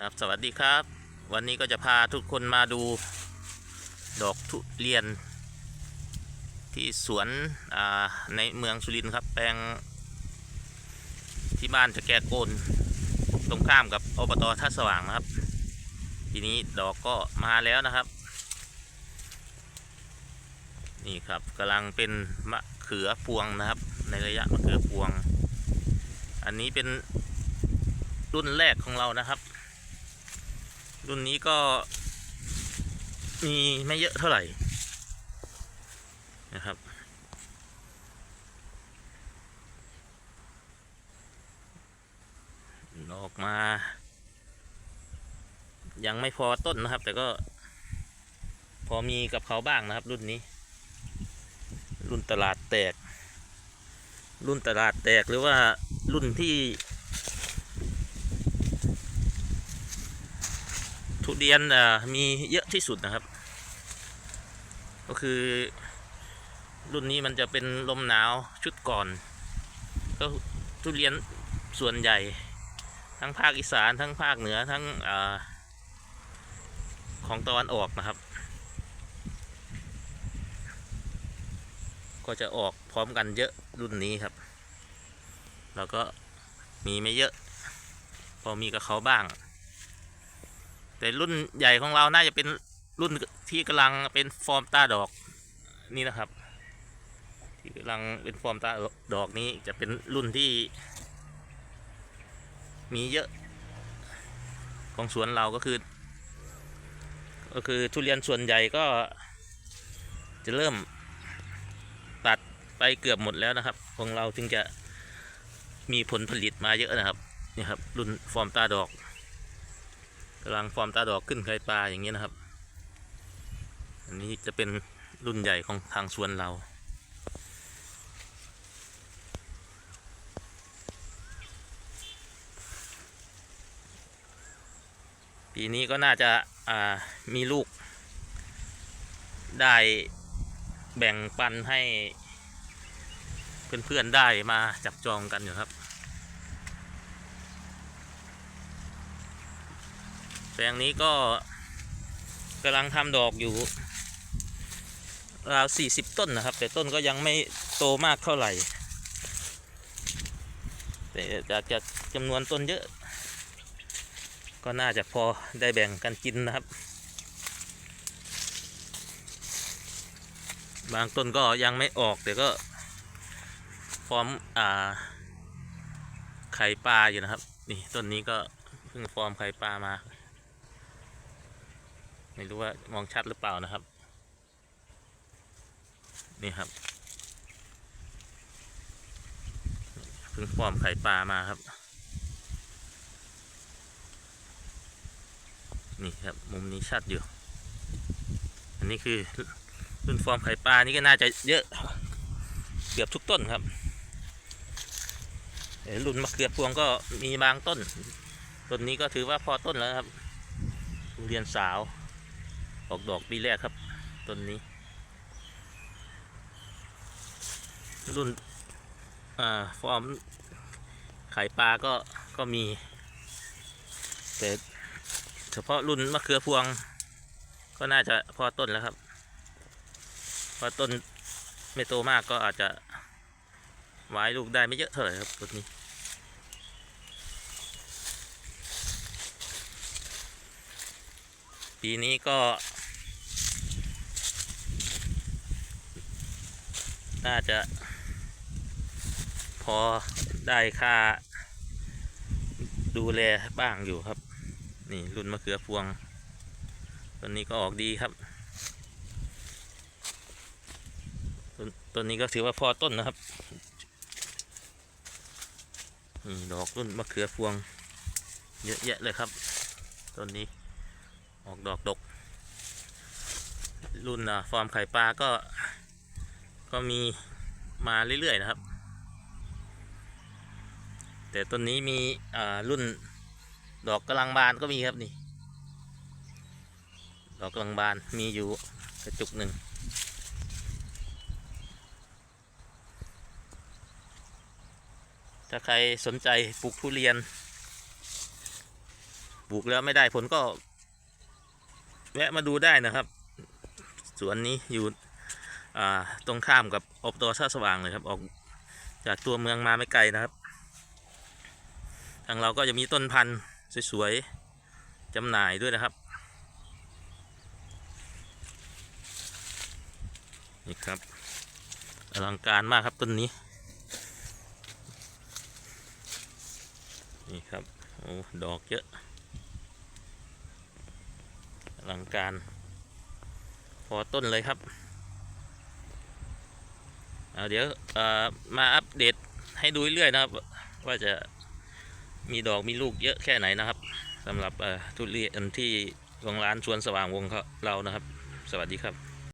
ครับสวัสดีครับ วันนี้ก็จะพาทุกคนมาดู ดอกทุเรียน ที่สวนในเมืองสุรินทร์ครับแปลงที่บ้านจะแก่โกนตรงข้ามกับอบตท่าสว่างนะครับ ทีนี้ดอกก็มาแล้วนะครับ นี่ครับกำลังเป็นมะเขือพวงนะครับ ในระยะมะเขือพวง อันนี้เป็นรุ่นแรกของเรานะครับ รุ่นนี้ก็มีไม่เยอะเท่าไหร่นะครับ ออกมา ยังไม่พอต้นนะครับ แต่ก็พอมีกับเขาบ้างนะครับ รุ่นนี้ รุ่นตลาดแตก รุ่นตลาดแตกหรือว่ารุ่นที่ ทุเรียนมีเยอะที่สุดนะครับ ก็คือ รุ่นนี้มันจะเป็นลมหนาวชุดก่อน ก็ทุเรียนส่วนใหญ่ ทั้งภาคอีสานทั้งภาคเหนือทั้งอของตะวันออกนะครับ ก็จะออกพร้อมกันเยอะรุ่นนี้ครับ แล้วก็มีไม่เยอะ พอมีกับเขาบ้าง แต่รุ่นใหญ่ของเราน่าจะเป็นรุ่นที่กำลังเป็นฟอร์มตาดอกนี่นะครับ ที่กำลังเป็นฟอร์มตาดอกนี้จะเป็นรุ่นที่ มีเยอะของสวนเราก็คือ ก็คือทุเรียนส่วนใหญ่ก็จะเริ่มตัดไปเกือบหมดแล้วนะครับ ของเราจึงจะมีผลผลิตมาเยอะนะครับนี่ครับ รุ่นฟอร์มตาดอก กำลังฟอร์มตาดอกขึ้นไข่ปลาอย่างนี้นะครับ อันนี้จะเป็นรุ่นใหญ่ของทางสวนเรา ปีนี้ก็น่าจะามีลูก ได้แบ่งปันให้เพื่อนๆได้มาจับจองกันอยู่ครับ แปลงนี้ก็กำลังทำดอกอยู่ราวสี่สิบต้นนะครับ แต่ต้นก็ยังไม่โตมากเท่าไหร่ แต่จะจะจำนวนต้นเยอะ ก็น่าจะพอได้แบ่งกันกินนะครับ บางต้นก็ยังไม่ออกแต่ก็พร้อมอ่าไข่ปลาอยู่นะครับ นี่ต้นนี้ก็เพิ่งฟอร์มไข่ปลามา ไม่รู้ว่ามองชัดหรือเปล่านะครับ นี่ครับเพิ่งฟอร์มไข่ปลามาครับ นี่ครับมุมนี้ชัดอยู่ อันนี้คือรุ่นฟอร์มไข่ปลานี่ก็น่าจะเยอะเกือบทุกต้นครับรุ่นมะเขือพวงก็มีบางต้น ต้นนี้ก็ถือว่าพอต้นแล้วครับทุเรียนสาว ออกดอกปีแรกครับต้นนี้ รุ่นอ่าฟอร์มไข่ปลาก็ก็มี แต่เฉพาะรุ่นมะเขือพวง ก็น่าจะพอต้นแล้วครับพอต้นไม่โตมากก็อาจจะไว้ลูกได้ไม่เยอะเท่าไหร่ครับต้นนี้ปีนี้ก็ น่าจะ พอได้ค่า ดูแลบ้างอยู่ครับ นี่รุ่นมะเขือพวงต้นนี้ก็ออกดีครับต้นต้นนี้ก็ถือว่าพอต้นนะครับนี่ดอกรุ่นมะเขือพวง เยอะแยะเลยครับต้นนี้ออกดอกดก รุ่นอะฟอร์มไข่ปลาก็ ก็มีมาเรื่อยๆนะครับ แต่ต้นนี้มีรุ่นดอกกำลังบานก็มีครับนี่ ดอกกำลังบานมีอยู่กระจุกหนึ่งถ้าใครสนใจปลูกทุเรียน ปลูกแล้วไม่ได้ผลก็ แวะมาดูได้นะครับ สวนนี้อยู่ ตรงข้ามกับอบตท่าสว่างเลยครับออกจากตัวเมืองมาไม่ไกลนะครับ ทางเราก็จะมีต้นพันธุ์สวยๆจำหน่ายด้วยนะครับนี่ครับอลังการมากครับต้นนี้ นี่ครับโอ้ดอกเยอะอลังการพอต้นเลยครับ เดี๋ยวมาอัปเดตให้ดูเรื่อยนะครับ ว่าจะมีดอกมีลูกเยอะแค่ไหนนะครับสำหรับทุเรียนที่ของร้านชวนสว่างวงเรานะครับ สวัสดีครับ